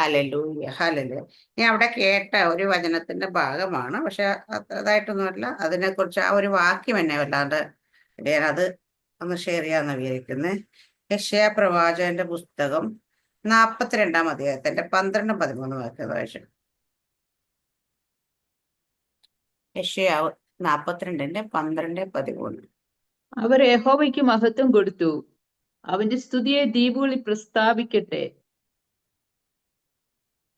ഹലലൂയ ഹലലു ഞാൻ അവിടെ കേട്ട ഒരു വചനത്തിന്റെ ഭാഗമാണ്. പക്ഷെ അതായിട്ടൊന്നുമല്ല അതിനെക്കുറിച്ച് ആ ഒരു വാക്യം എന്നെ വല്ലാണ്ട് ഞാനത് ഒന്ന് ഷെയർ ചെയ്യാന്ന് വിചാരിക്കുന്നത് യക്ഷയ പ്രവാചകന്റെ പുസ്തകം നാപ്പത്തിരണ്ടാം അധ്യായത്തിന്റെ പന്ത്രണ്ടും പതിമൂന്നും വാക്യം വായിച്ചു. യക്ഷയാവ് നാപ്പത്തിരണ്ടിന്റെ പന്ത്രണ്ട് പതിമൂന്ന്. അവർ യഹോവയ്ക്ക് മഹത്വം കൊടുത്തു. അവന്റെ സ്തുതിയെ ദ്വീപുകളിൽ പ്രസ്താവിക്കട്ടെ.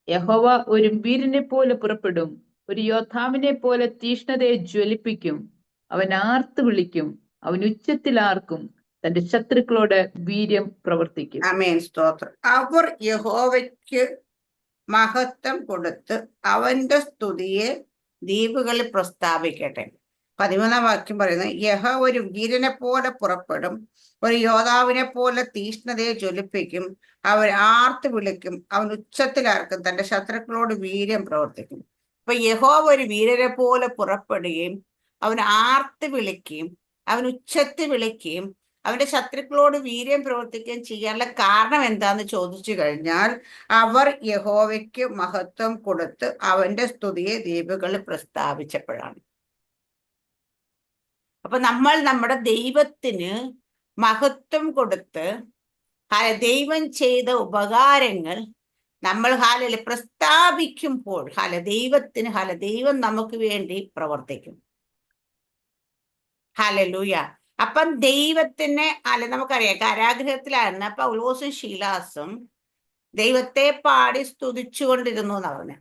യഹോവ ഒരു വീരനെ പോലെ പുറപ്പെടും ഒരു യോദ്ധാവിനെ പോലെ തീഷ്ണതയെ ജ്വലിപ്പിക്കും. അവൻ ആർത്ത് വിളിക്കും അവൻ ഉച്ചത്തിൽ ആർക്കും തന്റെ ശത്രുക്കളോട് വീര്യം പ്രവർത്തിക്കും. അമേൻ സ്തോത്രം. അവർ യഹോവയ്ക്ക് മഹത്വം കൊടുത്ത് അവന്റെ സ്തുതിയെ ദ്വീപുകളിൽ പ്രസ്താവിക്കട്ടെ. പതിമൂന്നാം വാക്യം പറയുന്നത് യഹ ഒരു വീരനെ പോലെ പുറപ്പെടും ഒരു യോദ്ധാവിനെ പോലെ തീഷ്ണതയെ ജ്വലിപ്പിക്കും അവർ ആർത്ത് വിളിക്കും അവൻ ഉച്ചത്തിലാർക്കും തന്റെ ശത്രുക്കളോട് വീര്യം പ്രവർത്തിക്കും. അപ്പൊ യഹോവ ഒരു വീരനെ പോലെ പുറപ്പെടുകയും അവൻ ആർത്ത് വിളിക്കുകയും അവൻ ഉച്ചത്തിൽ വിളിക്കുകയും അവന്റെ ശത്രുക്കളോട് വീര്യം പ്രവർത്തിക്കുകയും ചെയ്യാനുള്ള കാരണം എന്താന്ന് ചോദിച്ചു കഴിഞ്ഞാൽ അവർ യഹോവയ്ക്ക് മഹത്വം കൊടുത്ത് അവന്റെ സ്തുതിയെ ദ്വീപുകളിൽ പ്രസ്താവിച്ചപ്പോഴാണ്. അപ്പൊ നമ്മൾ നമ്മുടെ ദൈവത്തിന് മഹത്വം കൊടുത്ത് ദൈവം ചെയ്ത ഉപകാരങ്ങൾ നമ്മൾ ഹാലയിൽ പ്രസ്താവിക്കുമ്പോൾ ഹാല ദൈവത്തിന് ഹാല ദൈവം നമുക്ക് വേണ്ടി പ്രവർത്തിക്കും. ഹലലൂയ. അപ്പം ദൈവത്തിനെ അല്ല നമുക്കറിയാം. കാരാഗ്രഹത്തിലായിരുന്ന പൗലോസും ശീലാസും ദൈവത്തെ പാടി സ്തുതിച്ചുകൊണ്ടിരുന്നു എന്ന് പറഞ്ഞു.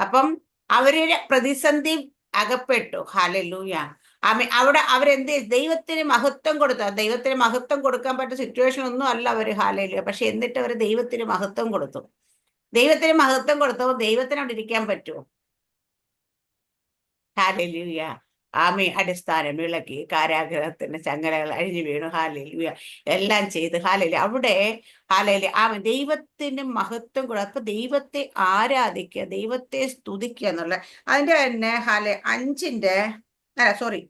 അപ്പം അവരുടെ പ്രതിസന്ധി അകപ്പെട്ടു. ഹലലൂയ. അവിടെ അവരെന്ത്? ദൈവത്തിന് മഹത്വം കൊടുത്തു ദൈവത്തിന് മഹത്വം കൊടുക്കാൻ പറ്റുന്ന സിറ്റുവേഷൻ ഒന്നും അല്ല അവർ ഹാലയിൽ പക്ഷെ എന്നിട്ട് അവർ ദൈവത്തിന് മഹത്വം കൊടുത്തു. ദൈവത്തിന് മഹത്വം കൊടുത്തപ്പോൾ ദൈവത്തിന് അവിടെ ഇരിക്കാൻ പറ്റുമോ? ഹാലയിലൂയ ആമി അടിസ്ഥാനം വിളക്കി കാരാഗ്രഹത്തിന്റെ ചങ്ങലകൾ അഴിഞ്ഞു വീണു. ഹാലയിലൂയ എല്ലാം ചെയ്ത് ഹാലയിൽ അവിടെ ഹാലയിൽ ആമ ദൈവത്തിന് മഹത്വം കൊടുക്കുക അപ്പൊ ദൈവത്തെ ആരാധിക്കുക ദൈവത്തെ സ്തുതിക്കുക എന്നുള്ള. അതിന്റെ തന്നെ ഹാലെ അഞ്ചിന്റെ അല്ല സോറി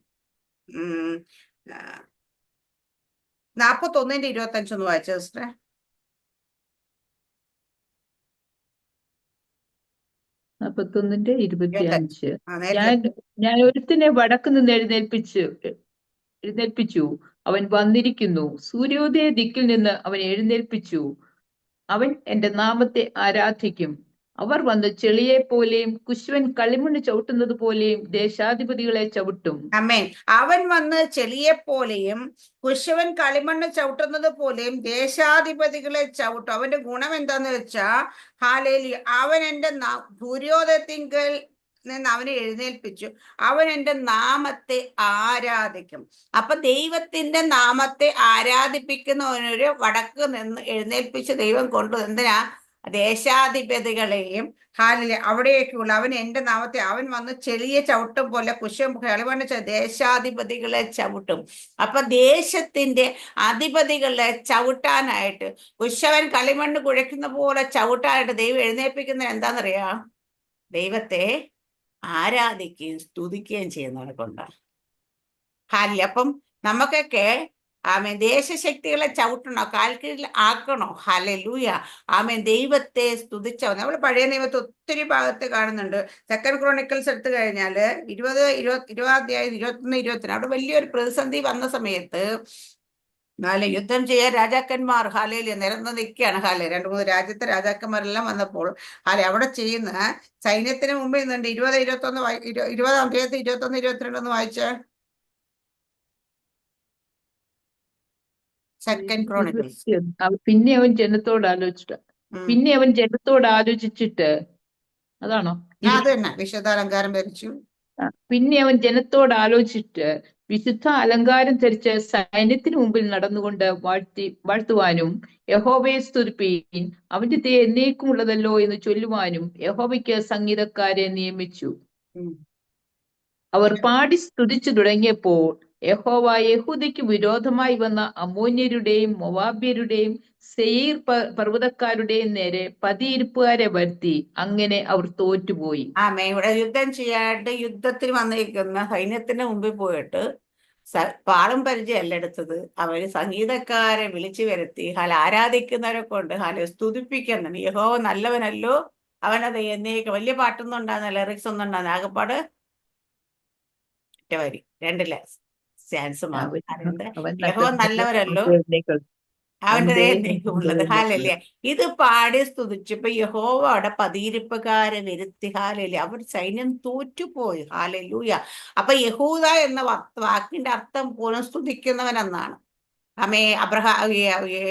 നാപ്പത്തൊന്നിന്റെ ഇരുപത്തി അഞ്ചൊന്ന് വായിച്ച സിസ്റ്ററെ നാപ്പത്തൊന്നിന്റെ ഇരുപത്തി അഞ്ച് ആ, നേരത്തെ ഞാൻ ഞാൻ ഒരുത്തിനെ വടക്ക് നിന്ന് എഴുന്നേൽപ്പിച്ചു. എഴുന്നേൽപ്പിച്ചു. അവൻ വന്നിരിക്കുന്നു. സൂര്യോദയ ദിക്കിൽ നിന്ന് അവൻ എഴുന്നേൽപ്പിച്ചു. അവൻ എന്റെ നാമത്തെ ആരാധിക്കും. അവർ വന്ന് ചെളിയെ പോലെയും കുശുവൻ കളിമണ്ണ് ചവിട്ടുന്നത് പോലെയും ദേശാധിപതികളെ ചവിട്ടും. അമ്മേ അവൻ വന്ന് ചെളിയെ പോലെയും കുശുവൻ കളിമണ്ണ് ചവിട്ടുന്നത് പോലെയും ദേശാധിപതികളെ ചവിട്ടും. അവന്റെ ഗുണം എന്താന്ന് വെച്ചാ ഹാലേലി അവൻ എന്റെ ദുര്യോധത്തിങ്കൽ നിന്ന് അവനെ എഴുന്നേൽപ്പിച്ചു. അവൻ എന്റെ നാമത്തെ ആരാധിക്കും. അപ്പൊ ദൈവത്തിന്റെ നാമത്തെ ആരാധിപ്പിക്കുന്നവനൊരു വടക്ക് നിന്ന് എഴുന്നേൽപ്പിച്ച് ദൈവം കൊണ്ടു എന്തിനാ? ദേശാധിപതികളെയും ഹാലിലെ അവിടെയൊക്കെയുള്ള അവൻ എന്റെ നാമത്തെ അവൻ വന്ന് ചെളിയെ ചവിട്ടും പോലെ കുശം കളിമണ്ണ് ദേശാധിപതികളെ ചവിട്ടും. അപ്പൊ ദേശത്തിന്റെ അധിപതികളെ ചവിട്ടാനായിട്ട് കുശവൻ കളിമണ്ണ് കുഴയ്ക്കുന്ന പോലെ ചവിട്ടാനായിട്ട് ദൈവം എഴുന്നേൽപ്പിക്കുന്നത് എന്താണെന്നറിയാം? ദൈവത്തെ ആരാധിക്കുകയും സ്തുതിക്കുകയും ചെയ്യുന്നവനെ കൊണ്ടാണ് ഹാലി അപ്പം നമുക്കൊക്കെ ആമേൻ. ദേശശക്തികളെ ചവിട്ടണോ? കാൽക്കീഴിൽ ആക്കണോ? ഹലലൂയ ആമേൻ. ദൈവത്തെ സ്തുതിച്ചോ നമ്മൾ പഴയ നിയമത്തെ ഒത്തിരി ഭാഗത്ത് കാണുന്നുണ്ട്. സെക്കൻഡ് ക്രോണിക്കൽസ് എടുത്തു കഴിഞ്ഞാൽ ഇരുപത് ഇരുപത് ഇരുപതാധ്യായം ഇരുപത്തൊന്ന് ഇരുപത്തിന് അവിടെ വലിയൊരു പ്രതിസന്ധി വന്ന സമയത്ത് നാല് യുദ്ധം ചെയ്യാൻ രാജാക്കന്മാർ ഹാലയിൽ നിരന്ന് നിൽക്കുകയാണ്. ഹാല രണ്ട് മൂന്ന് രാജ്യത്തെ രാജാക്കന്മാരെല്ലാം വന്നപ്പോൾ ഹാല അവിടെ ചെയ്യുന്ന സൈന്യത്തിന് മുമ്പിൽ നിന്നുണ്ട്. ഇരുപത് ഇരുപത്തൊന്ന് ഇരുപതാം തീയതി ഇരുപത്തൊന്ന് ഇരുപത്തിരണ്ടൊന്ന് വായിച്ചേ. സെക്കൻഡ് ക്രോണിക്കൽസ് പിന്നെ അവൻ ജനത്തോട് ആലോചിച്ചിട്ട്. പിന്നെ അവൻ ജനത്തോട് ആലോചിച്ചിട്ട്. അതാണോ? അത് തന്നെ. വിശുദ്ധാലങ്കാരം ധരിച്ചു. പിന്നെ അവൻ ജനത്തോട് ആലോചിച്ചിട്ട് വിശുദ്ധ അലങ്കാരം ധരിച്ച് സൈന്യത്തിന് മുമ്പിൽ നടന്നുകൊണ്ട് വാഴ്ത്തി വാഴ്ത്തുവാനും യഹോബയെ സ്തുതിപ്പീൻ. അവന്റെ തീ എന്നേക്കുമുള്ളതല്ലോ എന്ന് ചൊല്ലുവാനും യഹോബയ്ക്ക് സംഗീതക്കാരെ നിയമിച്ചു. അവർ പാടി സ്തുതിച്ചു തുടങ്ങിയപ്പോൾ യഹോവ യഹൂദയ്ക്ക് വിരോധമായി വന്ന അമോന്യരുടെയും മൊവാബ്യരുടെയും സെയീർ പർവതക്കാരുടെയും നേരെ പതിയിരിപ്പുകാരെ വരുത്തി. അങ്ങനെ അവർ തോറ്റുപോയി. ആമേ ഇവിടെ യുദ്ധം ചെയ്യാനായിട്ട് യുദ്ധത്തിന് വന്നിരിക്കുന്ന സൈന്യത്തിന്റെ മുമ്പിൽ പോയിട്ട് പാളും പരിചയമല്ല എടുത്തത്. അവർ സംഗീതക്കാരെ വിളിച്ചു വരുത്തി. ഹാല ആരാധിക്കുന്നവരെ കൊണ്ട് ഹാല സ്തുതിപ്പിക്കുന്നുണ്ട് യഹോവ നല്ലവനല്ലോ. അവനത് എന്നേക്ക്. വലിയ പാട്ടൊന്നും ഉണ്ടാകുന്ന ലിറിക്സ് ഒന്നും ഉണ്ടാകുന്ന ആകെപ്പാട് ഒറ്റ വരി. സ്റ്റാൻസ് അതുകൊണ്ട് യഹോവ നല്ലവരല്ലോ. അവന്റെ ഹാലല്ലേ ഇത് പാടി സ്തുതിച്ചപ്പോ യഹോവ അവിടെ പതിയിരിപ്പുകാരെ വരുത്തി. ഹാലല്ലേ അവർ സൈന്യം തോറ്റുപോയി. ഹാലല്ലൂയ അപ്പൊ യഹൂദ എന്ന വാക്കിന്റെ അർത്ഥം പോലും സ്തുതിക്കുന്നവനെന്നാണ് അമ്മേ അബ്രഹാ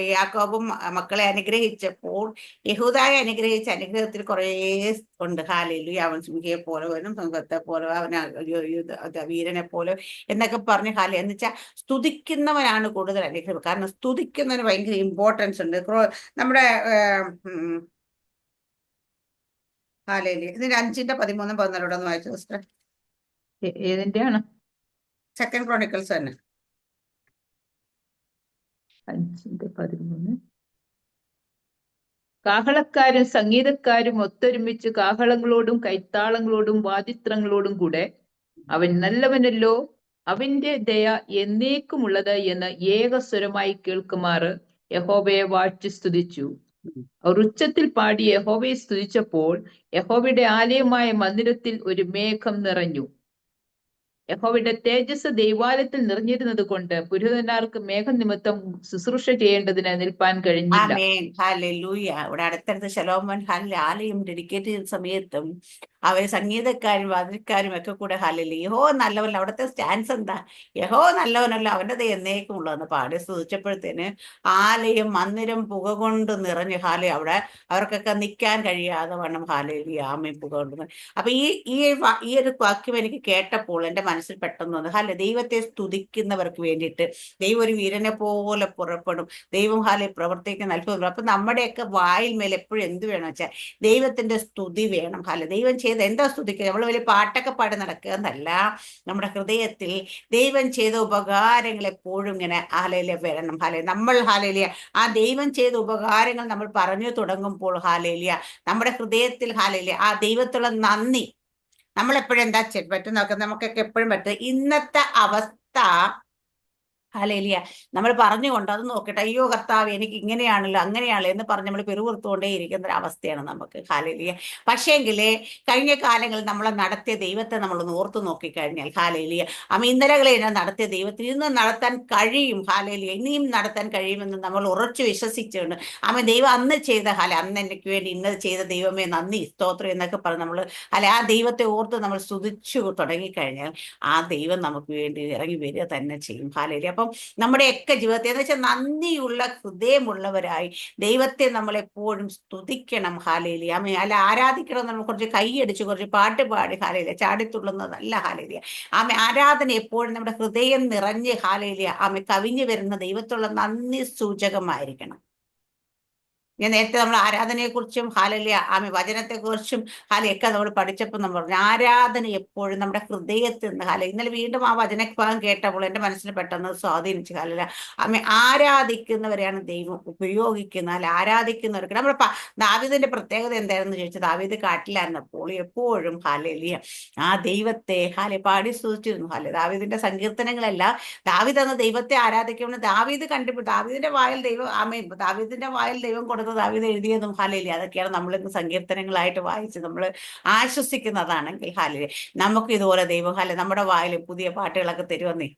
യാക്കോബും മക്കളെ അനുഗ്രഹിച്ചപ്പോൾ യഹൂദായ അനുഗ്രഹിച്ച അനുഗ്രഹത്തിൽ കുറേ ഉണ്ട്. ഹാലയിലു അവൻ സിംഹയെ പോലെ വരും സിംഹത്തെ പോലെ അവൻ വീരനെ പോലെ എന്നൊക്കെ പറഞ്ഞ് ഹാല എന്ന് വെച്ചാൽ സ്തുതിക്കുന്നവനാണ് കൂടുതൽ അനുഗ്രഹം. കാരണം സ്തുതിക്കുന്നതിന് ഭയങ്കര ഇമ്പോർട്ടൻസ് ഉണ്ട്. നമ്മുടെ ഹാലയിൽ ഇതിന്റെ അഞ്ചിന്റെ പതിമൂന്നും പതിനാലോടെ ഒന്ന് വായിച്ചു സിസ്റ്റർ ഏ- ഏതിന്റെയാണ്? സെക്കൻഡ് ക്രോണിക്കൽസ് തന്നെ. അഞ്ചിന്റെ പതിമൂന്ന്. കാഹളക്കാരും സംഗീതക്കാരും ഒത്തൊരുമിച്ച് കാഹളങ്ങളോടും കൈത്താളങ്ങളോടും വാദിത്രങ്ങളോടും കൂടെ അവൻ നല്ലവനല്ലോ അവന്റെ ദയ എന്നേക്കുമുള്ളത് എന്ന് ഏകസ്വരമായി കേൾക്കുമാർ യഹോബയെ വാഴ്ച സ്തുതിച്ചു. അവർ ഉച്ചത്തിൽ പാടി യഹോബയെ സ്തുതിച്ചപ്പോൾ യഹോബയുടെ ആലയമായ മന്ദിരത്തിൽ ഒരു മേഘം നിറഞ്ഞു. യഹോവയുടെ തേജസ് ദൈവാലയത്തിൽ നിറഞ്ഞിരുന്നത് കൊണ്ട് പുരോഹിതന്മാർക്ക് മേഘനിമിത്തം ശുശ്രൂഷ ചെയ്യേണ്ടതിന് നിൽപ്പാൻ കഴിഞ്ഞില്ല. ഇവിടെ അടുത്തടുത്ത് ശലോമോൻ ഹാലിൽ ആലയം ഡെഡിക്കേറ്റ് ചെയ്ത സമയത്തും അവർ സംഗീതക്കാരും വാതിൽക്കാരും ഒക്കെ കൂടെ ഹാലിൽ യഹോ നല്ലവനല്ലോ അവിടുത്തെ സ്റ്റാൻസ് എന്താ? യഹോ നല്ലവനല്ലോ അവന്റെ ദൈവം എന്നേക്കും ഉള്ളതെന്ന് പാടി സ്തുതിച്ചപ്പോഴത്തേന് ആലയും മന്ദിരം പുക കൊണ്ട് നിറഞ്ഞ്. ഹാലി അവിടെ അവർക്കൊക്കെ നിൽക്കാൻ കഴിയാതെ വണ്ണം. ഹാലയിൽ ആമയും പുക കൊണ്ട് അപ്പൊ ഈ ഈ ഈ ഒരു വാക്യം എനിക്ക് കേട്ടപ്പോൾ എന്റെ മനസ്സിൽ പെട്ടെന്ന് വന്നു. ഹാല ദൈവത്തെ സ്തുതിക്കുന്നവർക്ക് വേണ്ടിയിട്ട് ദൈവം ഒരു വീരനെ പോലെ പുറപ്പെടും. ദൈവം ഹാലെ പ്രവർത്തിക്കുന്ന അത്ഭുതം അപ്പൊ നമ്മുടെയൊക്കെ വായിൽ മേൽ എപ്പോഴും എന്ത് വേണം വെച്ചാൽ ദൈവത്തിന്റെ സ്തുതി വേണം. ഹാല ദൈവം ചെയ്ത് എന്താ സ്തുതിക്കുക നമ്മൾ വലിയ പാട്ടൊക്കെ പാടി നടക്കുക എന്നല്ല നമ്മുടെ ഹൃദയത്തിൽ ദൈവം ചെയ്ത ഉപകാരങ്ങൾ എപ്പോഴും ഇങ്ങനെ ഹാലയിലെ വരണം. ഹാലേ നമ്മൾ ഹാലയിലിയ ആ ദൈവം ചെയ്ത ഉപകാരങ്ങൾ നമ്മൾ പറഞ്ഞു തുടങ്ങുമ്പോൾ ഹാലയിലിയ നമ്മുടെ ഹൃദയത്തിൽ ഹാലയിലിയ ആ ദൈവത്തുള്ള നന്ദി. നമ്മൾ എപ്പോഴും എന്താ പറ്റും? നമുക്കൊക്കെ എപ്പോഴും പറ്റും. ഇന്നത്തെ അവസ്ഥ ഹാലേലിയ നമ്മൾ പറഞ്ഞുകൊണ്ട് അത് നോക്കട്ടെ. അയ്യോ കർത്താവ് എനിക്ക് ഇങ്ങനെയാണല്ലോ അങ്ങനെയാണല്ലോ എന്ന് പറഞ്ഞ് നമ്മൾ പെരുവിർത്തുകൊണ്ടേ ഇരിക്കുന്ന ഒരു അവസ്ഥയാണ് നമുക്ക്. ഹാലേലിയ പക്ഷേങ്കിൽ കഴിഞ്ഞ കാലങ്ങളിൽ നമ്മളെ നടത്തിയ ദൈവത്തെ നമ്മൾ ഓർത്തു നോക്കിക്കഴിഞ്ഞാൽ ഹാലേലിയ അമ്മ ഇന്നലകളെ ഞാൻ നടത്തിയ ദൈവത്തിന് ഇന്ന് നടത്താൻ കഴിയും ഹാലേലിയ ഇനിയും നടത്താൻ കഴിയുമെന്ന് നമ്മൾ ഉറച്ചു വിശ്വസിച്ചുകൊണ്ട് അമ്മ ദൈവം അന്ന് ചെയ്ത ഹാല അന്ന് എനിക്ക് വേണ്ടി ഇന്നത് ചെയ്ത ദൈവമേ നന്ദി സ്തോത്രം എന്നൊക്കെ പറഞ്ഞ് നമ്മൾ അല്ല ആ ദൈവത്തെ ഓർത്ത് നമ്മൾ സ്തുതിച്ചു തുടങ്ങിക്കഴിഞ്ഞാൽ ആ ദൈവം നമുക്ക് വേണ്ടി ഇറങ്ങി വരിക തന്നെ ചെയ്യും. ഹാലേലിയ അപ്പം നമ്മുടെയൊക്കെ ജീവിതത്തെ എന്ന് വെച്ചാൽ നന്ദിയുള്ള ഹൃദയമുള്ളവരായി ദൈവത്തെ നമ്മളെപ്പോഴും സ്തുതിക്കണം. ഹാലേലി അമ്മ അല്ല ആരാധിക്കണം നമ്മൾ കുറച്ച് കൈയടിച്ച് കുറച്ച് പാട്ട് പാടി ഹാലേലിയ. ചാടിത്തുള്ളുന്നതല്ല ഹാലേലിയ. ആമ ആരാധന എപ്പോഴും നമ്മുടെ ഹൃദയം നിറഞ്ഞ് ഹാലേലിയ ആമ കവിഞ്ഞു വരുന്ന ദൈവത്തുള്ള നന്ദി സൂചകമായിരിക്കണം. ഞാൻ നേരത്തെ നമ്മൾ ആരാധനയെക്കുറിച്ചും ഹാലല്യ ആമി വചനത്തെക്കുറിച്ചും ഹാലയൊക്കെ നമ്മൾ പഠിച്ചപ്പോൾ നമ്മൾ പറഞ്ഞു ആരാധന എപ്പോഴും നമ്മുടെ ഹൃദയത്തിൽ നിന്ന് ഹാല ഇന്നലെ വീണ്ടും ആ വചനഭാഗം കേട്ടപ്പോൾ എന്റെ മനസ്സിൽ പെട്ടെന്ന് സ്വാധീനിച്ചു ഹാലല്ല ആമി ആരാധിക്കുന്നവരെയാണ് ദൈവം ഉപയോഗിക്കുന്നത് അല്ല ആരാധിക്കുന്നവർക്ക് നമ്മുടെ ദാവിദിന്റെ പ്രത്യേകത എന്തായിരുന്നു ചോദിച്ചു ദാവീദ് കാട്ടിലായിരുന്നപ്പോൾ എപ്പോഴും ഹാലലിയ ആ ദൈവത്തെ ഹാലെ പാടി സൂചിച്ചിരുന്നു ഹാലെ ദാവീദിന്റെ സങ്കീർത്തനങ്ങളെല്ലാം ദാവിദ് അന്ന് ദൈവത്തെ ആരാധിക്കുമ്പോൾ ദാവീദ് കണ്ടുപിടി ദാവീദിന്റെ വായിൽ ദൈവം ആമയും ദാവീദിന്റെ വായിൽ ദൈവം കൊടുത്ത ദാവീദ് എഴുതിയതും ഹാലയില്ലേ അതൊക്കെയാണ് നമ്മൾ ഇന്ന് സങ്കീർത്തനങ്ങളായിട്ട് വായിച്ച് നമ്മൾ ആശ്വസിക്കുന്നതാണെങ്കിൽ ഹാലയിലെ നമുക്ക് ഇതുപോലെ ദൈവം ഹാല നമ്മുടെ വായിൽ പുതിയ പാട്ടുകളൊക്കെ തരുമെന്നേ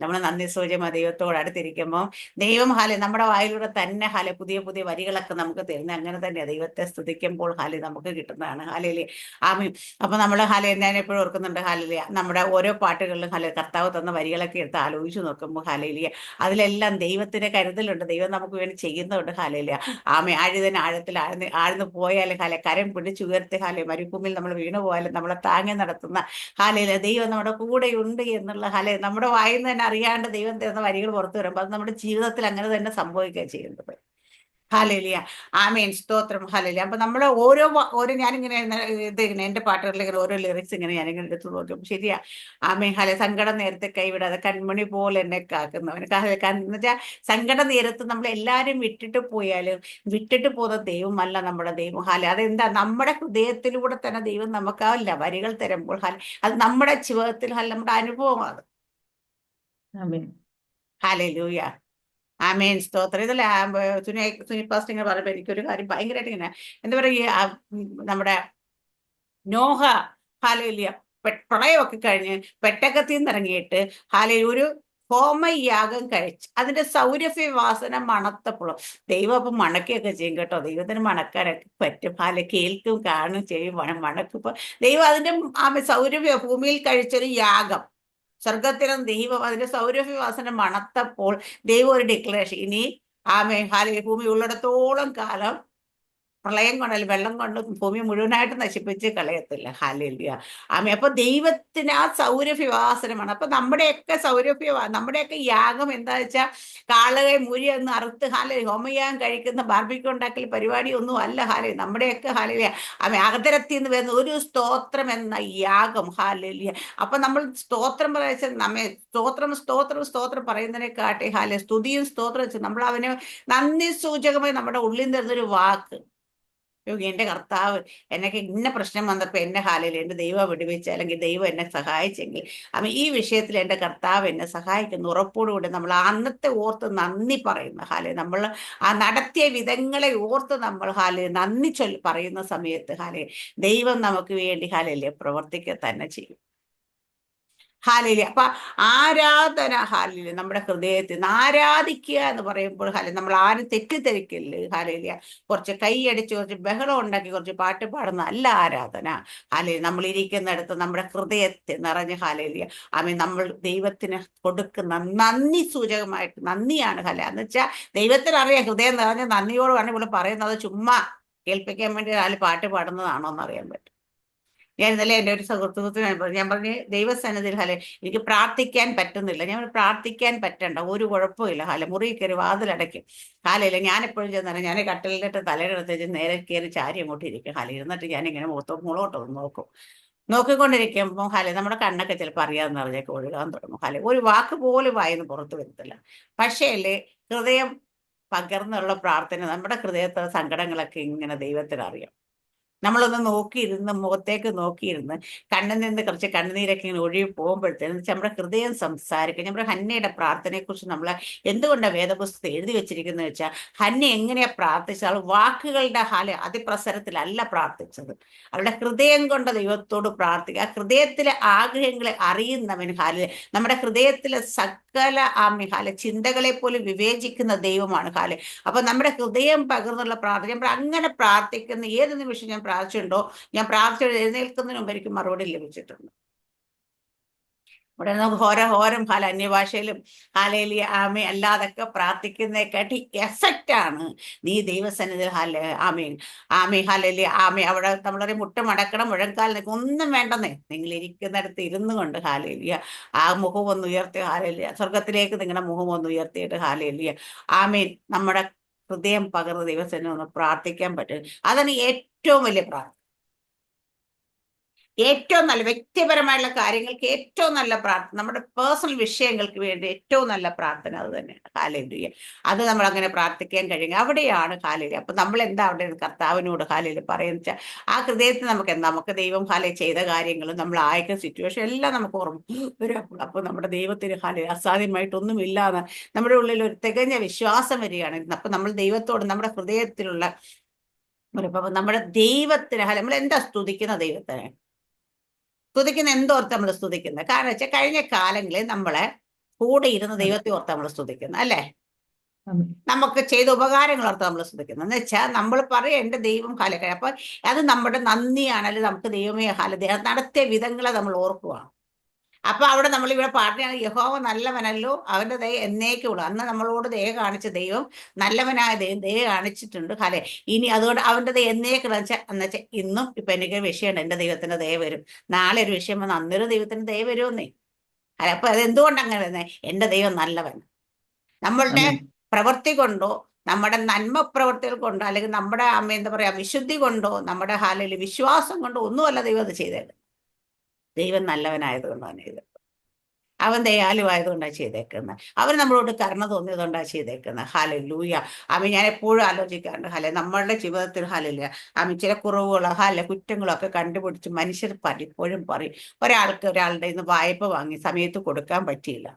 നമ്മൾ നന്ദി സൂചമ ദൈവത്തോട് അടുത്തിരിക്കുമ്പോൾ ദൈവം ഹാലെ നമ്മുടെ വായിലൂടെ തന്നെ ഹാലെ പുതിയ പുതിയ വരികളൊക്കെ നമുക്ക് തരുന്നത് അങ്ങനെ തന്നെ ദൈവത്തെ സ്തുതിക്കുമ്പോൾ ഹാലെ നമുക്ക് കിട്ടുന്നതാണ്. ഹാലയിലെ ആമയും അപ്പൊ നമ്മൾ ഹാലെ ഞാൻ എപ്പോഴും ഓർക്കുന്നുണ്ട്. ഹാലയിലെ നമ്മുടെ ഓരോ പാട്ടുകളിലും ഹാലെ കർത്താവ് തന്ന വരികളൊക്കെ എടുത്ത് ആലോചിച്ചു നോക്കുമ്പോൾ ഹാലയിലെ അതിലെല്ലാം ദൈവത്തിന്റെ കരുതലുണ്ട്. ദൈവം നമുക്ക് വേണ്ടി ചെയ്യുന്നുണ്ട് ഹാലയിലെ ആമി ആഴുതന് ആഴത്തിൽ ആഴ്ന്ന് ആഴ്ന്നു പോയാലും ഹാലെ കരം പിടിച്ചുയർത്തി ഹാലെ മരുഭൂമിയിൽ നമ്മൾ വീണു പോയാലും നമ്മളെ താങ്ങി നടത്തുന്ന ഹാലയിലെ ദൈവം നമ്മുടെ കൂടെയുണ്ട് എന്നുള്ള ഹാലെ നമ്മുടെ വായിൽ നിന്ന് തന്നെ അറിയാണ്ട് ദൈവം തരുന്ന വരികൾ പുറത്തു വരുമ്പോൾ അത് നമ്മുടെ ജീവിതത്തിൽ അങ്ങനെ തന്നെ സംഭവിക്കുക ചെയ്യുന്നത് ആ മീൻ സ്തോത്രം. ഹലലിയ അപ്പൊ നമ്മൾ ഓരോ ഓരോ ഞാനിങ്ങനെ ഇത് ഇങ്ങനെ എന്റെ പാട്ടുകളിൽ ഓരോ ലിറിക്സ് ഇങ്ങനെ ഞാനിങ്ങനെ എടുത്തു നോക്കും. ശരിയാ. ആമീൻ. ഹല സങ്കടം നേരത്തെ കൈവിടാതെ കൺമണി പോലെ എന്നെ കാക്കുന്നവൻ എന്ന് വെച്ചാൽ സങ്കട നേരത്ത് നമ്മൾ എല്ലാരും വിട്ടിട്ട് പോയാലും വിട്ടിട്ട് പോകുന്ന ദൈവമല്ല നമ്മുടെ ദൈവം. ഹല അതെന്താ? നമ്മുടെ ഹൃദയത്തിലൂടെ തന്നെ ദൈവം നമുക്കാവില്ല വരികൾ തരുമ്പോൾ ഹല അത് നമ്മുടെ ജീവിതത്തിൽ ഹല നമ്മുടെ അനുഭവമാണ്. ആമേൻ ഹാലൂയ ആമേൻ. സ്തോത്രം. ഇതല്ല സുനി സുനി പാസ്റ്റ് ഇങ്ങനെ പറഞ്ഞപ്പോൾ എനിക്കൊരു കാര്യം ഭയങ്കരമായിട്ട് ഇങ്ങനെ എന്താ പറയുക നമ്മുടെ നോഹ ഹാലയിലിയ പ്രളയമൊക്കെ കഴിഞ്ഞ് പെട്ടകത്തിൽ നിന്ന് ഇറങ്ങിയിട്ട് ഹാലയിൽ ഒരു ഹോമയാഗം കഴിച്ച് അതിന്റെ സൗരഭ്യ വാസന മണത്തപ്പോഴും ദൈവം അപ്പം മണക്കുകയൊക്കെ ചെയ്യും കേട്ടോ. ദൈവത്തിന് മണക്കാനൊക്കെ പറ്റും. ഹാല കേൾക്കും കാണും ചെയ്യും മണം മണക്കിപ്പോ ദൈവം അതിന്റെ സൗരഭ്യ ഭൂമിയിൽ കഴിച്ചൊരു യാഗം. സ്വർഗത്തിലും ദൈവം അതിന്റെ സൗരഭ്യ വാസന മണത്തപ്പോൾ ദൈവം ഒരു ഡിക്ലറേഷൻ ഇനി ആമേ ഹാലേ ഭൂമി ഉള്ളിടത്തോളം കാലം പ്രളയം കൊണ്ടല്ല വെള്ളം കൊണ്ട് ഭൂമി മുഴുവനായിട്ട് നശിപ്പിച്ച് കളയത്തില്ല. ഹാലിയ ആമേ. അപ്പൊ ദൈവത്തിന് ആ സൗരഭ്യവാസനമാണ്. അപ്പൊ നമ്മുടെയൊക്കെ സൗരഭ്യ നമ്മുടെയൊക്കെ യാഗം എന്താ വെച്ചാൽ കാളകെ മുരി എന്ന് അറുത്ത് ഹാല ഹോമയാഗം കഴിക്കുന്ന ബാർബിക്ക് ഉണ്ടാക്കൽ പരിപാടി ഒന്നും അല്ല ഹാലി നമ്മുടെയൊക്കെ ഹാലിയ ആമേ അകതരത്തിൽ നിന്ന് വരുന്ന ഒരു സ്തോത്രം എന്ന യാഗം ഹാലിയ അപ്പൊ നമ്മൾ സ്തോത്രം പറയുക നമ്മെ സ്തോത്രം സ്തോത്രം സ്തോത്രം പറയുന്നതിനെ കാട്ടി ഹാല സ്തുതിയും സ്തോത്രം വെച്ച് നമ്മൾ അവനെ നന്ദി സൂചകമായി നമ്മുടെ ഉള്ളിൽ നിന്നൊരു വാക്ക്. അയ്യോ, എന്റെ കർത്താവ് എന്നൊക്കെ ഇന്ന പ്രശ്നം വന്നപ്പോൾ എന്നെ ഹാലയിൽ എന്റെ ദൈവം വിടുവിച്ച അല്ലെങ്കിൽ ദൈവം എന്നെ സഹായിച്ചെങ്കിൽ. അപ്പം ഈ വിഷയത്തിൽ എന്റെ കർത്താവ് എന്നെ സഹായിക്കുന്നു. ഉറപ്പോടുകൂടി നമ്മൾ അന്നത്തെ ഓർത്ത് നന്ദി പറയുന്ന ഹാലെ നമ്മൾ ആ നടത്തിയ വിധങ്ങളെ ഓർത്ത് നമ്മൾ ഹാലെ നന്ദി ചൊല്ലി പറയുന്ന സമയത്ത് ഹാലെ ദൈവം നമുക്ക് വേണ്ടി ഹാലയിലെ പ്രവർത്തിക്കുക തന്നെ ചെയ്യും. ഹാലിൽ. അപ്പൊ ആരാധന ഹാലിൽ നമ്മുടെ ഹൃദയത്തിൽ നിന്ന് ആരാധിക്കുക എന്ന് പറയുമ്പോൾ ഹാലി നമ്മൾ ആരും തെറ്റിദ്ധരിക്കില്ല ഹാലില്ല കുറച്ച് കൈയടിച്ച് കുറച്ച് ബഹളം ഉണ്ടാക്കി കുറച്ച് പാട്ട് പാടുന്ന അല്ല ആരാധന ഹാലി നമ്മൾ ഇരിക്കുന്നിടത്ത് നമ്മുടെ ഹൃദയത്തെ നിറഞ്ഞ ഹാലിലിയ ആമേ നമ്മൾ ദൈവത്തിന് കൊടുക്കുന്ന നന്ദി സൂചകമായിട്ട് നന്ദിയാണ് ഹല എന്ന് വെച്ചാൽ ദൈവത്തിന് അറിയാം ഹൃദയം നിറഞ്ഞ നന്ദിയോട് ഇവിടെ പറയുന്നത് ചുമ്മാ കേൾപ്പിക്കാൻ വേണ്ടി ഹാലി പാട്ട് പാടുന്നതാണോ എന്ന് അറിയാൻ പറ്റും. ഞാൻ ഇന്നലെ എന്റെ ഒരു സുഹൃത്തുക്കത്തിന് ഞാൻ പറഞ്ഞു ഞാൻ പറഞ്ഞു ദൈവസന്നിധിയിൽ ഹലെ എനിക്ക് പ്രാർത്ഥിക്കാൻ പറ്റുന്നില്ല. ഞാൻ പ്രാർത്ഥിക്കാൻ പറ്റണ്ട. ഒരു കുഴപ്പമില്ല ഹല മുറി കയറി വാതിലടയ്ക്കും ഹാലയില്ല ഞാൻ എപ്പോഴും ചെന്നാലും ഞാൻ കട്ടലിലിട്ട് തലയിലെടുത്ത് വെച്ച് നേരെ കയറി ചാരി അങ്ങോട്ട് ഇരിക്കും. ഹല ഇരുന്നിട്ട് ഞാൻ ഇങ്ങനെ മുഖത്തോ മുളോട്ടോ നോക്കും. നോക്കിക്കൊണ്ടിരിക്കുമ്പോൾ ഹല നമ്മുടെ കണ്ണൊക്കെ ചിലപ്പോൾ അറിയാമെന്ന് പറഞ്ഞേക്ക്. ഒഴുകാൻ തുടങ്ങും. ഹല ഒരു വാക്ക് പോലും വായിന്ന് പുറത്തു വരത്തില്ല. പക്ഷേ അല്ലേ ഹൃദയം പകർന്നുള്ള പ്രാർത്ഥന നമ്മുടെ ഹൃദയത്തെ സങ്കടങ്ങളൊക്കെ ഇങ്ങനെ ദൈവത്തിന് അറിയാം നമ്മളൊന്ന് നോക്കിയിരുന്ന് മുഖത്തേക്ക് നോക്കിയിരുന്ന് കണ്ണിൽ നിന്ന് കുറച്ച് കണ്ണുനീരൊക്കെ ഇങ്ങനെ ഒഴുകി പോകുമ്പോഴത്തേനും നമ്മുടെ ഹൃദയം സംസാരിക്കുക നമ്മുടെ ഹന്നയുടെ പ്രാർത്ഥനയെക്കുറിച്ച് നമ്മൾ എന്തുകൊണ്ടാണ് വേദപുസ്തകം എഴുതി വെച്ചിരിക്കുന്നത് വെച്ചാൽ ഹന്ന എങ്ങനെയാ പ്രാർത്ഥിച്ചത്? അവൾ വാക്കുകളുടെ ഹാല അതിപ്രസരത്തിലല്ല പ്രാർത്ഥിച്ചത്. അവളുടെ ഹൃദയം കൊണ്ട് ദൈവത്തോട് പ്രാർത്ഥിക്കുക. ആ ഹൃദയത്തിലെ ആഗ്രഹങ്ങളെ അറിയുന്നവൻ ഹാലിൽ നമ്മുടെ ഹൃദയത്തിലെ സകല ആമി ഹാല ചിന്തകളെ പോലും വിവേചിക്കുന്ന ദൈവമാണ് ഹാൽ. അപ്പൊ നമ്മുടെ ഹൃദയം പകർന്നുള്ള പ്രാർത്ഥന അങ്ങനെ പ്രാർത്ഥിക്കുന്ന ഏത് നിമിഷം ഞാൻ പ്രാർത്ഥിച്ചിട്ടുണ്ടോ? ഞാൻ പ്രാർത്ഥന എഴുന്നേൽക്കുന്നതിന് മുമ്പ് എനിക്ക് മറുപടി ലഭിച്ചിട്ടുണ്ട്. ഇവിടെ നമുക്ക് ഹോര ഹോരം ഫല അന്യഭാഷയിലും ഹാലയിലി ആമേ അല്ലാതൊക്കെ പ്രാർത്ഥിക്കുന്നതിനെക്കാട്ടി എഫക്റ്റ് ആണ് നീ ദൈവസന്നിധി ഹാല ആമേ ആമേ ഹാലലി ആമേ അവിടെ നമ്മളൊരു മുട്ട മടക്കണം നിൽക്കും ഒന്നും വേണ്ടെന്നേ. നിങ്ങൾ ഇരിക്കുന്നിടത്ത് ഇരുന്നു കൊണ്ട് ഹാലേലിയ ആ മുഖം ഒന്ന് ഉയർത്തി ഹാലേലിയ. സ്വർഗത്തിലേക്ക് നിങ്ങളുടെ മുഖം ഒന്ന് ഉയർത്തിയിട്ട് ഹാലേലിയ. ആമേ നമ്മുടെ ഹൃദയം പകർന്ന് ദൈവത്തിന് ഒന്ന് പ്രാർത്ഥിക്കാൻ പറ്റും. അതാണ് ഏറ്റവും വലിയ പ്രാർത്ഥന. ഏറ്റവും നല്ല വ്യക്തിപരമായുള്ള കാര്യങ്ങൾക്ക് ഏറ്റവും നല്ല പ്രാർത്ഥന നമ്മുടെ പേഴ്സണൽ വിഷയങ്ങൾക്ക് വേണ്ടി ഏറ്റവും നല്ല പ്രാർത്ഥന അത് തന്നെയാണ്. കാലയിലൂയ അത് നമ്മൾ അങ്ങനെ പ്രാർത്ഥിക്കാൻ കഴിയും അവിടെയാണ് കാലയിൽ അപ്പൊ നമ്മൾ എന്താ അവിടെ കർത്താവിനോട് കാലയിൽ പറയുന്ന വെച്ചാൽ ആ ഹൃദയത്തിൽ നമുക്ക് എന്താ നമുക്ക് ദൈവം കാലയിൽ ചെയ്ത കാര്യങ്ങളും നമ്മൾ ആയക്ക സിറ്റുവേഷൻ എല്ലാം നമുക്ക് ഓർമ്മ വരും. അപ്പോൾ നമ്മുടെ ദൈവത്തിന് കാലയിൽ അസാധ്യമായിട്ടൊന്നും ഇല്ലാന്ന് നമ്മുടെ ഉള്ളിൽ ഒരു തികഞ്ഞ വിശ്വാസം വരികയാണ് അപ്പൊ നമ്മൾ ദൈവത്തോട് നമ്മുടെ ഹൃദയത്തിലുള്ള നമ്മുടെ ദൈവത്തിന് നമ്മൾ എന്താ സ്തുതിക്കുന്ന ദൈവത്തിനെ സ്തുതിക്കുന്ന എന്തോർത്ത് നമ്മൾ സ്തുതിക്കുന്നത് കാരണം വെച്ചാൽ കഴിഞ്ഞ കാലങ്ങളിൽ നമ്മളെ കൂടെ ഇരുന്ന് ദൈവത്തെ ഓർത്ത് നമ്മൾ സ്തുതിക്കുന്നത് അല്ലേ? നമുക്ക് ചെയ്ത ഉപകാരങ്ങൾ ഓർത്ത് നമ്മൾ സ്തുതിക്കുന്നത് എന്ന് വെച്ചാൽ നമ്മൾ പറയാം എന്റെ ദൈവം കാലക്കഴ അപ്പൊ അത് നമ്മുടെ നന്ദിയാണ് അല്ലെങ്കിൽ നമുക്ക് ദൈവമേ ദൈവം നടത്തിയ വിധങ്ങളെ നമ്മൾ ഓർക്കുകയാണ് അപ്പൊ അവിടെ നമ്മൾ ഇവിടെ പാട്ടിനാണ് യഹോവ നല്ലവനല്ലോ. അവന്റെ ദയ എന്നേക്കുള്ളൂ. അന്ന് നമ്മളോട് ദയ കാണിച്ച ദൈവം നല്ലവനായ ദൈവം ദയ കാണിച്ചിട്ടുണ്ട്. ഹലെ ഇനി അതുകൊണ്ട് അവന്റെ ദയ എന്നേക്കുള്ള എന്ന് വെച്ചാൽ ഇന്നും ഇപ്പൊ എനിക്ക് വിഷയമുണ്ട്. എന്റെ ദൈവത്തിന്റെ ദയ വരും. നാളെ ഒരു വിഷയം വന്ന് അന്നൊരു ദൈവത്തിന്റെ ദയ വരുമെന്നേ. അല്ല? അപ്പൊ അത് എന്തുകൊണ്ട് അങ്ങനെ വരുന്നത് എന്റെ ദൈവം നല്ലവൻ. നമ്മളുടെ പ്രവൃത്തി കൊണ്ടോ നമ്മുടെ നന്മ പ്രവൃത്തികൾ കൊണ്ടോ അല്ലെങ്കിൽ നമ്മുടെ അമ്മ എന്താ പറയാ വിശുദ്ധി കൊണ്ടോ നമ്മുടെ ഹാലയിൽ വിശ്വാസം കൊണ്ടോ ഒന്നുമല്ല ദൈവം അത് ചെയ്തേക്കുന്നത്. ദൈവം നല്ലവനായതുകൊണ്ട് തന്നെ ചെയ്തത് അവൻ ദയാലുവായതുകൊണ്ടാണ് ചെയ്തേക്കുന്നത്. അവൻ നമ്മളോട് കരുണ തോന്നിയതുകൊണ്ടാണ് ചെയ്തേക്കുന്നത്. ഹല ലൂയ അവൻ ഞാൻ എപ്പോഴും ആലോചിക്കാറുണ്ട്. ഹല നമ്മളുടെ ജീവിതത്തിൽ ഹലില്ല അമ്മ ചില കുറവുകളോ ഹല കുറ്റങ്ങളോ ഒക്കെ കണ്ടുപിടിച്ച് മനുഷ്യർ പലപ്പോഴും പറയും. ഒരാൾക്ക് ഒരാളുടെ ഇന്ന് വായ്പ വാങ്ങി സമയത്ത് കൊടുക്കാൻ പറ്റിയില്ല.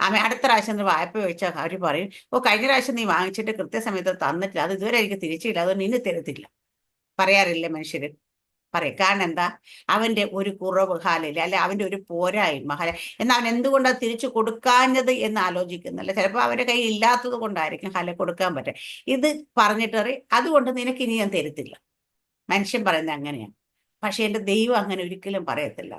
അമ്മ അടുത്ത പ്രാവശ്യം വായ്പ ചോദിച്ചാൽ അവർ പറയും ഓ കഴിഞ്ഞ പ്രാവശ്യം നീ വാങ്ങിച്ചിട്ട് കൃത്യസമയത്ത് തന്നിട്ടില്ല. അത് ഇതുവരെ എനിക്ക് തിരിച്ചില്ല. അതുകൊണ്ട് ഇനി തരത്തില്ല. പറയാറില്ലേ മനുഷ്യര്? പറയും. കാരണം എന്താ അവന്റെ ഒരു കുറവ് ഹാലില്ല അല്ലെ അവന്റെ ഒരു പോരായ്മ ഹാല എന്നാൽ അവൻ എന്തുകൊണ്ടാണ് തിരിച്ചു കൊടുക്കാഞ്ഞത് എന്ന് ആലോചിക്കുന്നില്ല. ചിലപ്പോൾ അവന്റെ കയ്യിൽ ഇല്ലാത്തത് കൊണ്ടായിരിക്കും ഹല കൊടുക്കാൻ പറ്റുക. ഇത് പറഞ്ഞിട്ടറി അതുകൊണ്ട് നിനക്ക് ഇനി ഞാൻ തരത്തില്ല. മനുഷ്യൻ പറയുന്നത് അങ്ങനെയാണ് പക്ഷെ എന്റെ ദൈവം അങ്ങനെ ഒരിക്കലും പറയത്തില്ല.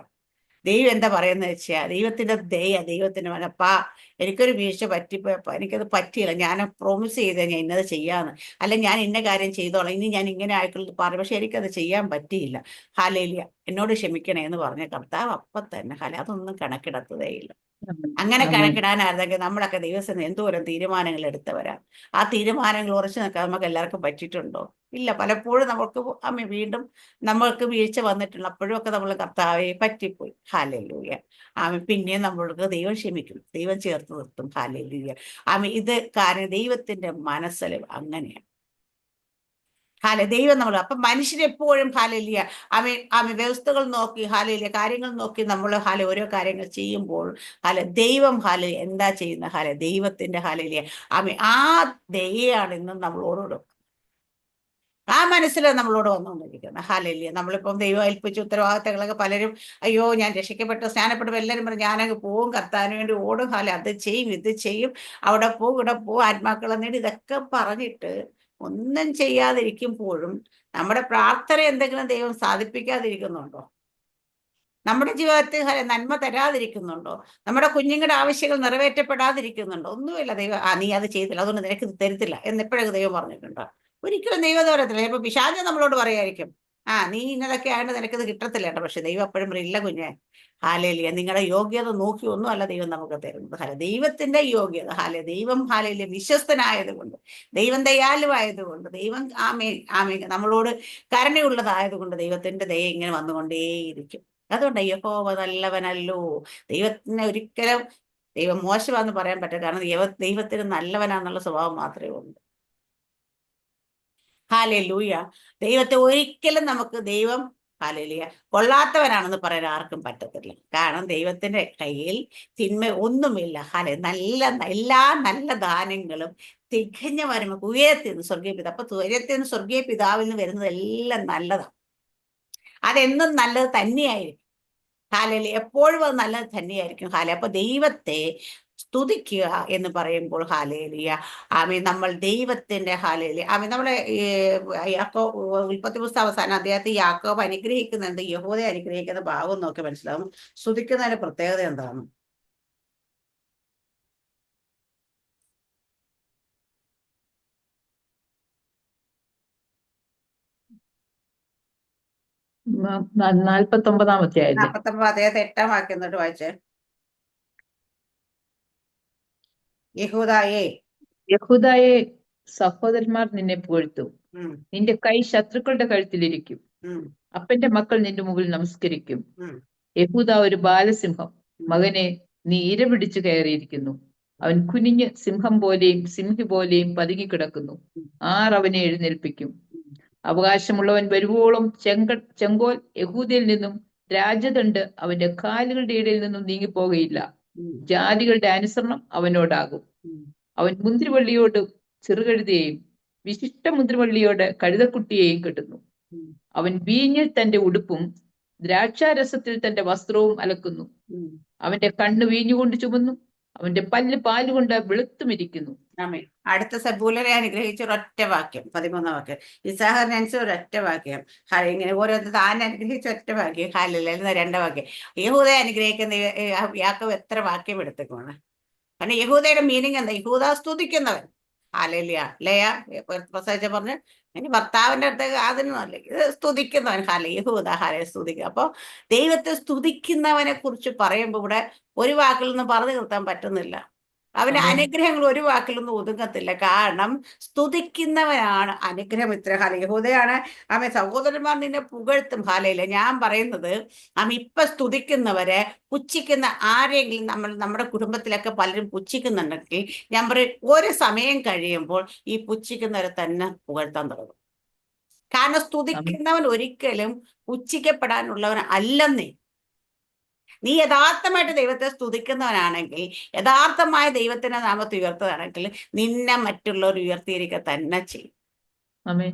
ദൈവം എന്താ പറയുന്നത് വെച്ചാൽ ദൈവത്തിന്റെ ദയ ദൈവത്തിന്റെ മനപ്പാ എനിക്കൊരു വീഴ്ച പറ്റി എനിക്കത് പറ്റിയില്ല. ഞാൻ പ്രോമിസ് ചെയ്ത ഞാൻ ഇന്നത് ചെയ്യാന്ന്. അല്ല ഞാൻ ഇന്ന കാര്യം ചെയ്തോളാം. ഇനി ഞാൻ ഇങ്ങനെ ആയിക്കുള്ളത് പറഞ്ഞു. പക്ഷെ എനിക്കത് ചെയ്യാൻ പറ്റിയില്ല. ഹാലേലിയ. എന്നോട് ക്ഷമിക്കണേ എന്ന് പറഞ്ഞ കർത്താവ് അപ്പൊ തന്നെ ഹല അതൊന്നും കണക്കിടത്തതേ ഇല്ല. അങ്ങനെ. കണക്കിടാനായിരുന്നെങ്കിൽ നമ്മളൊക്കെ ദിവസം എന്തോരം തീരുമാനങ്ങൾ എടുത്തവരാ ആ തീരുമാനങ്ങൾ ഉറച്ചു നിൽക്കാൻ നമുക്ക് എല്ലാവർക്കും പറ്റിയിട്ടുണ്ടോ? ഇല്ല. പലപ്പോഴും നമുക്ക് അമ്മ വീണ്ടും നമ്മൾക്ക് വീഴ്ച വന്നിട്ടുണ്ട്. അപ്പോഴും ഒക്കെ നമ്മൾ കർത്താവെ പറ്റിപ്പോയി. ഹാലല്ലൂയ ആമ പിന്നെയും നമ്മൾക്ക് ദൈവം ക്ഷമിക്കും. ദൈവം ചേർത്ത് നിർത്തും ഹാലലൂയ ആമ ഇത് കാരണം ദൈവത്തിന്റെ മനസ്സിൽ അങ്ങനെയാണ്. ഹാല ദൈവം നമ്മൾ അപ്പൊ മനുഷ്യരെപ്പോഴും ഹാലലിയ ആമ ആമ വ്യവസ്ഥകൾ നോക്കി ഹാലലിയ കാര്യങ്ങൾ നോക്കി നമ്മൾ ഹാല ഓരോ കാര്യങ്ങൾ ചെയ്യുമ്പോൾ ഹാല ദൈവം ഹാല എന്താ ചെയ്യുന്ന ഹാല ദൈവത്തിന്റെ ഹാലലിയ ആമ ആ ദയാണ് ഇന്നും നമ്മളോടോട് ആ മനസ്സിൽ നമ്മളോട് വന്നുകൊണ്ടിരിക്കുന്നത് ഹാലല്യ. നമ്മളിപ്പം ദൈവം ഏൽപ്പിച്ച ഉത്തരവാദിത്തങ്ങളൊക്കെ പലരും അയ്യോ ഞാൻ രക്ഷിക്കപ്പെട്ടു സ്നാനപ്പെട്ടപ്പോൾ എല്ലാവരും പറഞ്ഞു ഞാനങ്ങ് പോവും കത്താൻ വേണ്ടി ഓടും ഹാല അത് ചെയ്യും ഇത് ചെയ്യും അവിടെ പോവും ഇവിടെ പോവും ആത്മാക്കളെ നേടി. ഇതൊക്കെ പറഞ്ഞിട്ട് ഒന്നും ചെയ്യാതിരിക്കുമ്പോഴും നമ്മുടെ പ്രാർത്ഥന എന്തെങ്കിലും ദൈവം സാധിപ്പിക്കാതിരിക്കുന്നുണ്ടോ? നമ്മുടെ ജീവിതത്തിൽ നന്മ തരാതിരിക്കുന്നുണ്ടോ? നമ്മുടെ കുഞ്ഞുങ്ങളുടെ ആവശ്യങ്ങൾ നിറവേറ്റപ്പെടാതിരിക്കുന്നുണ്ടോ? ഒന്നുമില്ല ദൈവം ആ നീ അത് ചെയ്തില്ല അതുകൊണ്ട് നിനക്ക് ഇത് തരത്തില്ല എന്നെപ്പോഴൊക്കെ ദൈവം പറഞ്ഞിട്ടുണ്ടോ? ഒരിക്കലും ദൈവം അത് പറയത്തില്ല ചിലപ്പോൾ നമ്മളോട് പറയായിരിക്കും ആ നീ ഇന്നതൊക്കെ ആയതുകൊണ്ട് നിനക്കിത് കിട്ടത്തില്ല കേട്ടോ. പക്ഷെ ദൈവം എപ്പോഴും ഇല്ല കുഞ്ഞെ ഹാലേലിയ നിങ്ങളുടെ യോഗ്യത നോക്കി ഒന്നും അല്ല ദൈവം നമുക്ക് തരുന്നത്. ഹല ദൈവത്തിന്റെ യോഗ്യത ഹാല ദൈവം ഹാലയിലെ വിശ്വസ്തനായതുകൊണ്ട് ദൈവം ദയാലുവായതുകൊണ്ട് ദൈവം ആമേ ആമേ നമ്മളോട് കരുണയുള്ളതായതുകൊണ്ട് ദൈവത്തിന്റെ ദയ ഇങ്ങനെ വന്നുകൊണ്ടേയിരിക്കും. അതുകൊണ്ട് യഹോവ നല്ലവനല്ലോ. ദൈവത്തിനെ ഒരിക്കലും ദൈവം മോശമാണെന്ന് പറയാൻ പറ്റില്ല. കാരണം ദൈവ ദൈവത്തിന് നല്ലവനാന്നുള്ള സ്വഭാവം മാത്രമേ ഉള്ളൂ. ഹാലേ ലൂയ ദൈവത്തെ ഒരിക്കലും നമുക്ക് ദൈവം ഹാലലിയ കൊള്ളാത്തവനാണെന്ന് പറയാൻ ആർക്കും പറ്റത്തില്ല. കാരണം ദൈവത്തിന്റെ കയ്യിൽ തിന്മ ഒന്നുമില്ല. ഹാലെ നല്ല എല്ലാ നല്ല ദാനങ്ങളും തികഞ്ഞ വരുമ്പോൾ ഉയരത്തിൽ നിന്ന് സ്വർഗീയ പിതാവ് അപ്പൊ ഉയരത്തിൽ നിന്ന് സ്വർഗീയ പിതാവിൽ നിന്ന് വരുന്നത് എല്ലാം നല്ലതാണ് അതെന്നും നല്ലത് തന്നെയായിരിക്കും. ഹാലലി എപ്പോഴും അത് നല്ലത് തന്നെയായിരിക്കും. ഹാല അപ്പൊ ദൈവത്തെ സ്തുതിക്കുക എന്ന് പറയുമ്പോൾ ഹാലേലിയ. ആമി നമ്മൾ ദൈവത്തിന്റെ ഹാലേലി ആമി നമ്മളെ യാക്കോ ഉൽപ്പത്തി പുസ്തക അവസാനം അദ്ദേഹത്തെ യാക്കോബ് അനുഗ്രഹിക്കുന്നുണ്ട്. യഹോദയെ അനുഗ്രഹിക്കുന്ന ഭാവം നോക്കി മനസ്സിലാവും. സ്തുതിക്കുന്നതിന്റെ പ്രത്യേകത എന്താണ്? നാൽപ്പത്തി ഒമ്പതാമത്തെ നാൽപ്പത്തി ഒമ്പത് അദ്ദേഹത്തെ എട്ടാം വാക്യം എന്നിട്ട് വായിച്ചേ. യഹൂദായേ. യഹൂദായെ സഹോദരന്മാർ നിന്നെ പുകഴ്ത്തും. നിന്റെ കൈ ശത്രുക്കളുടെ കഴുത്തിലിരിക്കും. അപ്പന്റെ മക്കൾ നിന്റെ മുമ്പിൽ നമസ്കരിക്കും. യഹൂദ ഒരു ബാലസിംഹം. മകനെ നീ ഇര പിടിച്ചു കയറിയിരിക്കുന്നു. അവൻ കുനിഞ്ഞ് സിംഹം പോലെയും സിംഹി പോലെയും പതുങ്ങിക്കിടക്കുന്നു ആർ അവനെ എഴുന്നേൽപ്പിക്കും. അവകാശമുള്ളവൻ വരുവോളം ചെങ്ക ചെങ്കോൽ യഹൂദയിൽ നിന്നും രാജദണ്ഡ് അവന്റെ കാലുകളുടെ ഇടയിൽ നിന്നും നീങ്ങിപ്പോകയില്ല. ജാതികളുടെ അനുസരണം അവനോടാകും. അവൻ മുന്തിരിവള്ളിയോട് ചെറുകഴുതയെയും വിശിഷ്ട മുന്തിരിവള്ളിയോട് കഴുതക്കുട്ടിയെയും കെട്ടുന്നു. അവൻ വീഞ്ഞിൽ തന്റെ ഉടുപ്പും ദ്രാക്ഷാരസത്തിൽ തന്റെ വസ്ത്രവും അലക്കുന്നു. അവന്റെ കണ്ണ് വീഞ്ഞുകൊണ്ട് ചുമന്നു. അവന്റെ പല്ല് പാലുകൊണ്ട് വെളുത്തുമിരിക്കുന്നു. അടുത്ത സബൂലരെ അനുഗ്രഹിച്ച ഒരൊറ്റ വാക്യം പതിമൂന്നാം വാക്യം. ഇസാഹറിനെ അനുസരിച്ച് ഒരൊറ്റ വാക്യം. ഇങ്ങനെ ഓരോ താൻ അനുഗ്രഹിച്ച ഒറ്റ വാക്യം. ഹാലില്ല രണ്ട വാക്യം. യഹൂദയെ അനുഗ്രഹിക്കുന്ന ഈ എത്ര വാക്യം എടുത്തേക്കാണ് കാരണം യഹൂദയുടെ മീനിങ് എന്താ? യഹൂദ സ്തുതിക്കുന്നവൻ. ഹാലലിയ ലയ പ്രസവിച്ച പറഞ്ഞ് ഇനി ഭർത്താവിന്റെ അടുത്തേക്ക് അതിനും അല്ല? ഇത് സ്തുതിക്കുന്നവൻ. ഹാല യഹൂദ ഹാലയെ സ്തുതിക്കുക. അപ്പൊ ദൈവത്തെ സ്തുതിക്കുന്നവനെ കുറിച്ച് പറയുമ്പോൾ ഇവിടെ ഒരു വാക്കിൽ നിന്ന് പറഞ്ഞു നിർത്താൻ പറ്റുന്നില്ല. ആമേൻ. അനുഗ്രഹങ്ങൾ ഒരു വാക്കിലൊന്നും ഒതുങ്ങത്തില്ല. കാരണം സ്തുതിക്കുന്നവനാണ് അനുഗ്രഹം ഇത്ര ഹാല യഹൂദയാണ് സഹോദരന്മാർ നിന്നെ പുകഴ്ത്തും. ഹാലയില്ല ഞാൻ പറയുന്നത് ആമ ഇപ്പൊ സ്തുതിക്കുന്നവരെ പുച്ഛിക്കുന്ന ആരെങ്കിലും നമ്മൾ നമ്മുടെ കുടുംബത്തിലൊക്കെ പലരും പുച്ഛിക്കുന്നുണ്ടെങ്കിൽ ഞാൻ പറയും ഒരു സമയം കഴിയുമ്പോൾ ഈ പുച്ഛിക്കുന്നവരെ തന്നെ പുകഴ്ത്താൻ തുടങ്ങും. കാരണം സ്തുതിക്കുന്നവൻ ഒരിക്കലും പുച്ഛിക്കപ്പെടാനുള്ളവൻ അല്ലെന്നേ. നീ യഥാർത്ഥമായിട്ട് ദൈവത്തെ സ്തുതിക്കുന്നവനാണെങ്കിൽ യഥാർത്ഥമായ ദൈവത്തിന്റെ നാമത്തെ ഉയർത്തുകയാണെങ്കിൽ നിന്നെ മറ്റുള്ളവർ ഉയർത്തിയിരിക്കുക തന്നെ ചെയ്യും. ആമേൻ.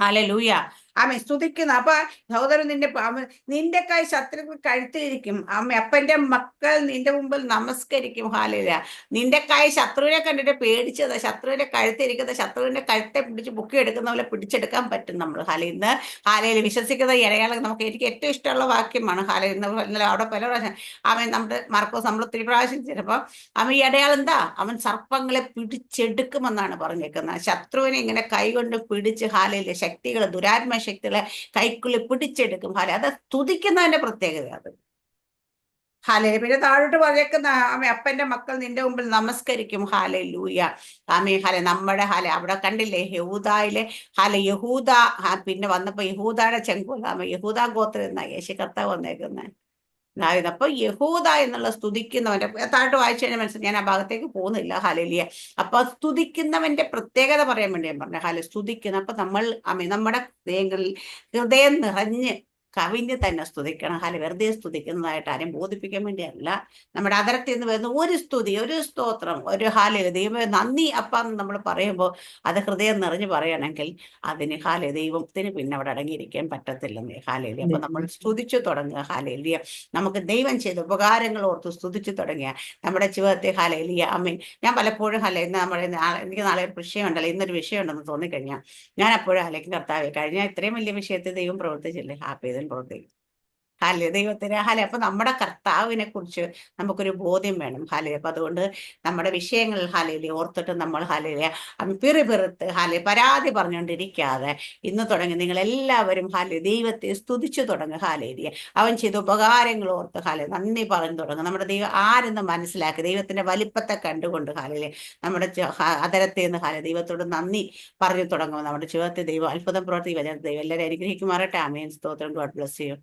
ഹല്ലേലൂയ. ആമേ സ്തുതിക്കുന്ന. അപ്പൊ സഹോദരൻ നിന്റെ നിന്റെ കൈ ശത്രുക്കൾ കഴുത്തിലിരിക്കും. അമ്മ അപ്പന്റെ മക്കൾ നിന്റെ മുമ്പിൽ നമസ്കരിക്കും. ഹാലില നിന്റെ കൈ ശത്രുവിനെ കണ്ടിട്ട് പേടിച്ചത്. ശത്രുവിന്റെ കഴുത്തിരിക്കുന്ന ശത്രുവിന്റെ കഴുത്തെ പിടിച്ച് ബുക്കി എടുക്കുന്ന പോലെ പിടിച്ചെടുക്കാൻ പറ്റും നമ്മൾ. ഹാല ഇന്ന് ഹാലയിൽ വിശ്വസിക്കുന്ന ഇരയാൾ നമുക്ക് എനിക്ക് ഏറ്റവും ഇഷ്ടമുള്ള വാക്യമാണ്. ഹാലയിൽ ഇന്ന് ഇന്നലെ അവിടെ പല പ്രാവശ്യം അവൻ നമ്മുടെ മർക്കോസ് നമ്മൾ ഒത്തിരി പ്രാവശ്യം ചിലപ്പോൾ അവൻ ഈ ഇടയാൾ എന്താ? അവൻ സർപ്പങ്ങളെ പിടിച്ചെടുക്കുമെന്നാണ് പറഞ്ഞേക്കുന്നത്. ശത്രുവിനെ ഇങ്ങനെ കൈകൊണ്ട് പിടിച്ച് ഹാലയിലെ ശക്തികൾ ദുരാത്മ ശക്തികളെ കൈക്കുള്ളിൽ പിടിച്ചെടുക്കും. ഹാല അത് സ്തുതിക്കുന്നതിന്റെ പ്രത്യേകത അത്. ഹാലേ പിന്നെ താഴോട്ട് പറയക്കുന്ന ആമേ അപ്പന്റെ മക്കൾ നിന്റെ മുമ്പിൽ നമസ്കരിക്കും. ഹാലെ ലൂയ ആമേ ഹാലെ നമ്മുടെ ഹാലെ അവിടെ കണ്ടില്ലേ യഹൂദായിലെ ഹാലെ യഹൂദ പിന്നെ വന്നപ്പോ യഹൂദയുടെ ചെങ്കോൽ ആമേ യഹൂദ ഗോത്രം എന്നാ യേശു കർത്താവ് വന്നേക്കുന്നത് അതായത് അപ്പൊ യഹൂദ എന്നുള്ള സ്തുതിക്കുന്നവന്റെ താഴോട്ട് വായിച്ചു കഴിഞ്ഞാൽ മനസ്സിൽ ഞാൻ ആ ഭാഗത്തേക്ക് പോകുന്നില്ല. ഹലലിയ അപ്പൊ സ്തുതിക്കുന്നവന്റെ പ്രത്യേകത പറയാൻ വേണ്ടി ഞാൻ പറഞ്ഞു. ഹല സ്തുതിക്കുന്ന അപ്പൊ നമ്മൾ നമ്മുടെ ഹൃദയങ്ങളിൽ ഹൃദയം നിറഞ്ഞ് കവിഞ്ഞ് തന്നെ സ്തുതിക്കണം. ഹാല വെറുതെ സ്തുതിക്കുന്നതായിട്ട് ആരെയും ബോധിപ്പിക്കാൻ വേണ്ടിയല്ല. നമ്മുടെ അതരത്തിൽ നിന്ന് വരുന്ന ഒരു സ്തുതി ഒരു സ്തോത്രം ഒരു ഹാല ദൈവം നന്ദി അപ്പ എന്ന് നമ്മൾ പറയുമ്പോൾ അത് ഹൃദയം നിറഞ്ഞു പറയണമെങ്കിൽ അതിന് ഹാല ദൈവത്തിന് പിന്നെ അവിടെ അടങ്ങിയിരിക്കാൻ പറ്റത്തില്ലെന്നേ. ഹാലേലി. അപ്പൊ നമ്മൾ സ്തുതിച്ചു തുടങ്ങുക. ഹാലേലിയ നമുക്ക് ദൈവം ചെയ്ത ഉപകാരങ്ങൾ ഓർത്ത് സ്തുതിച്ചു തുടങ്ങിയ നമ്മുടെ ജീവിതത്തെ ഹാലേലിയ അമ്മീൻ ഞാൻ പലപ്പോഴും ഹല ഇന്ന് നമ്മുടെ എനിക്ക് നാളെ ഒരു വിഷയമുണ്ടല്ലോ. ഇന്നൊരു വിഷയമുണ്ടെന്ന് തോന്നിക്കഴിഞ്ഞാൽ ഞാൻ അപ്പോഴും ഹലയ്ക്ക് കർത്താവെ കഴിഞ്ഞ ഇത്രയും വലിയ വിഷയത്തിൽ ദൈവം പ്രവർത്തിച്ചില്ലേ? ഹാപ്പി. ചെയ്തും പ്രവർത്തിക്കും ഹാലേ ദൈവത്തിന് ഹാലെ അപ്പൊ നമ്മുടെ കർത്താവിനെ കുറിച്ച് നമുക്കൊരു ബോധ്യം വേണം. ഹാലെ അപ്പൊ അതുകൊണ്ട് നമ്മുടെ വിഷയങ്ങൾ ഹലയിലെ ഓർത്തിട്ട് നമ്മൾ ഹലയിലെ പിറി പിറുത്ത് ഹലെ പരാതി പറഞ്ഞുകൊണ്ടിരിക്കാതെ ഇന്ന് തുടങ്ങി നിങ്ങൾ എല്ലാവരും ഹലെ ദൈവത്തെ സ്തുതിച്ചു തുടങ്ങുക ഹാലേലിയ അവൻ ചെയ്ത ഉപകാരങ്ങൾ ഓർത്ത് ഹലെ നന്ദി പറഞ്ഞു തുടങ്ങുക നമ്മുടെ ദൈവം ആരെന്ന് മനസ്സിലാക്കി ദൈവത്തിന്റെ വലിപ്പത്തെ കണ്ടുകൊണ്ട് ഹാലയിലെ നമ്മുടെ അതരത്തെ നിന്ന് ഹാലെ ദൈവത്തോട് നന്ദി പറഞ്ഞു തുടങ്ങും. നമ്മുടെ ജീവിതത്തിൽ ദൈവം അത്ഭുതം പ്രവർത്തി വരുന്ന ദൈവം എല്ലാവരും അനുഗ്രഹിക്കുമാറട്ടെ ആമേൻ. സ്തോത്രം. God bless you.